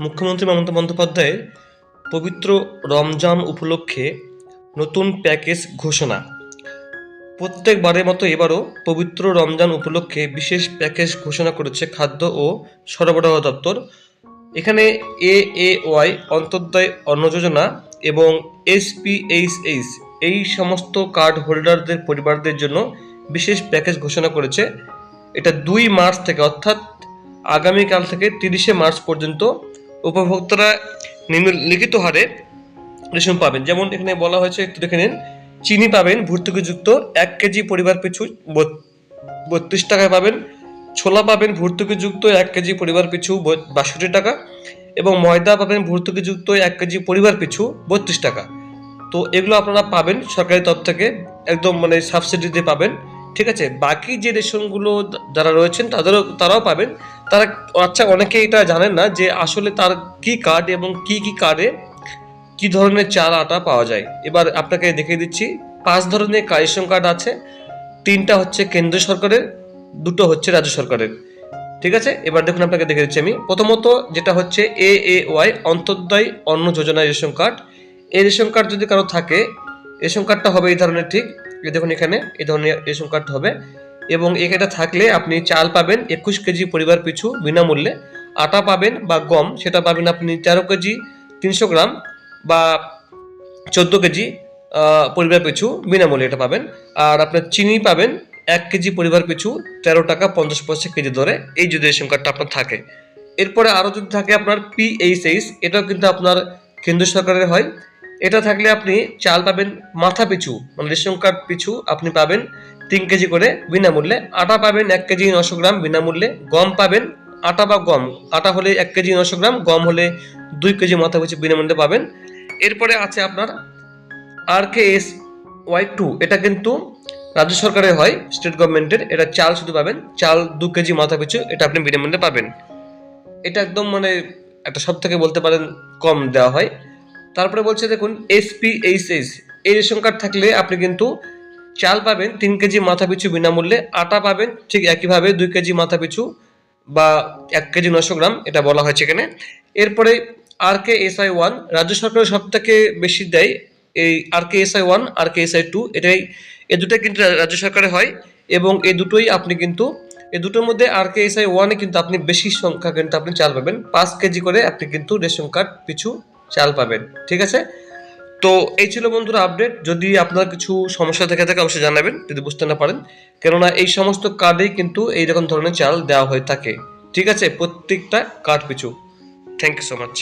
মুখ্যমন্ত্রী মমতা বন্দ্যোপাধ্যায়ের পবিত্র রমজান উপলক্ষে নতুন প্যাকেজ ঘোষণা। প্রত্যেকবারের মতো এবারও পবিত্র রমজান উপলক্ষে বিশেষ প্যাকেজ ঘোষণা করেছে খাদ্য ও সরবরাহ দপ্তর। এখানে এ এ ওয়াই, অন্তর্দয় অন্ন যোজনা এবং এসপিএইচএইচ এই সমস্ত কার্ড হোল্ডারদের পরিবারদের জন্য বিশেষ প্যাকেজ ঘোষণা করেছে। এটা দুই মার্চ থেকে, অর্থাৎ আগামীকাল থেকে তিরিশে মার্চ পর্যন্ত উপভোক্তারা নিম্নলিখিত হারে রেশন পাবেন। যেমন এখানে বলা হয়েছে, একটু দেখে নিন। চিনি পাবেন, ভর্তুকিযুক্ত এক কেজি পরিবার পিছু বত- বত্রিশ টাকায় পাবেন। ছোলা পাবেন, ভর্তুকিযুক্ত এক কেজি পরিবার পিছু বাষট্টি টাকা। এবং ময়দা পাবেন, ভর্তুকিযুক্ত এক কেজি পরিবার পিছু বত্রিশ টাকা। তো এগুলো আপনারা পাবেন সরকারি তরফ থেকে, একদম মানে সাবসিডিতে পাবেন। ঠিক আছে, বাকি যে রেশনগুলো যারা রয়েছেন তাদেরও, তারাও পাবেন। তারা আচ্ছা অনেকে এটা জানেন না যে আসলে তার কি কার্ড এবং কি কি কার্ডে কি ধরনের চাল, আটা পাওয়া যায়। এবার আপনাকে দেখিয়ে দিচ্ছি, পাঁচ ধরনের রেশন কার্ড আছে। তিনটা হচ্ছে কেন্দ্র সরকারের, দুটো হচ্ছে রাজ্য সরকারের। ঠিক আছে? এবার দেখুন আপনাকে দেখে দিচ্ছি আমি। প্রথমত যেটা হচ্ছে এ A Y, Antyodaya Anna Yojana ration card. এই রেশন কার্ড যদি কারও থাকে, রেশন কার্ডটা হবে এই ধরনের ঠিক দেখুন এখানে এই ধরনের রেশন কার্ড হবে। এবং এখানে থাকলে আপনি চাল পাবেন একুশ কেজি পরিবার পিছু বিনামূল্যে। আটা পাবেন বা গম, সেটা পাবেন আপনি তেরো কেজি, তিনশো গ্রাম বা চোদ্দ কেজি পরিবার পিছু বিনামূল্যে এটা পাবেন। আর আপনার চিনি পাবেন এক কেজি পরিবার পিছু তেরো টাকা পঞ্চাশ পয়সা কেজি ধরে। এই যদি রেশন কার্ডটা আপনার থাকে। এরপরে আরও যদি থাকে আপনার পিএইচএইচ এটাও কিন্তু আপনার কেন্দ্র সরকারের হয়। এটা থাকলে আপনি চাল পাবেন মাথা পিছু মানে রেশন কার্ড পিছু আপনি পাবেন তিন কেজি করে বিনামূল্যে। আটা পাবেন এক কেজি নশো গ্রাম বিনামূল্যে। গম পাবেন আটা বা গম। আটা হলে এক কেজি নশো গ্রাম, গম হলে দুই কেজি মাথা পিছু বিনামূল্যে পাবেন। এরপরে আছে আপনার R K S Y two. এটা কিন্তু রাজ্য সরকারের হয়, স্টেট গভর্নমেন্টের। এটা চাল শুধু পাবেন, চাল দু কেজি মাথা পিছু এটা আপনি বিনামূল্যে পাবেন। এটা একদম মানে একটা সব থেকে বলতে পারেন কম দেওয়া হয়। তারপরে বলছে, দেখুন এসপিএইচএস এই রেশন কার্ড থাকলে আপনি কিন্তু চাল পাবেন তিন কেজি মাথা পিছু বিনামূল্যে, আটা পাবেন ঠিক একইভাবে দুই কেজি মাথা পিছু বা এক কেজি নশো গ্রাম, এটা বলা হয়েছে এখানে। এরপরে R K S I one রাজ্য সরকার সব থেকে বেশি দেয় এই R K S I one R K S I two এটাই এই দুটোই কিন্তু রাজ্য সরকারে হয় এবং এই দুটোই আপনি কিন্তু এই দুটোর মধ্যে আর কে এস আই ওয়ানে কিন্তু আপনি বেশি সংখ্যা কিন্তু আপনি চাল পাবেন। পাঁচ কেজি করে আপনি কিন্তু রেশন কার্ড পিছু চাল পাবেন, ঠিক আছে? তো এই ছিল বন্ধুরা আপডেট যদি আপনার কিছু সমস্যা থেকে থাকে অবশ্যই জানাবেন, যদি বুঝতে না পারেন। কেননা এই সমস্ত কার্ডেই কিন্তু এইরকম ধরনের চাল দেওয়া হয়ে থাকে, ঠিক আছে? প্রত্যেকটা কার্ড পিছু। Thank you so much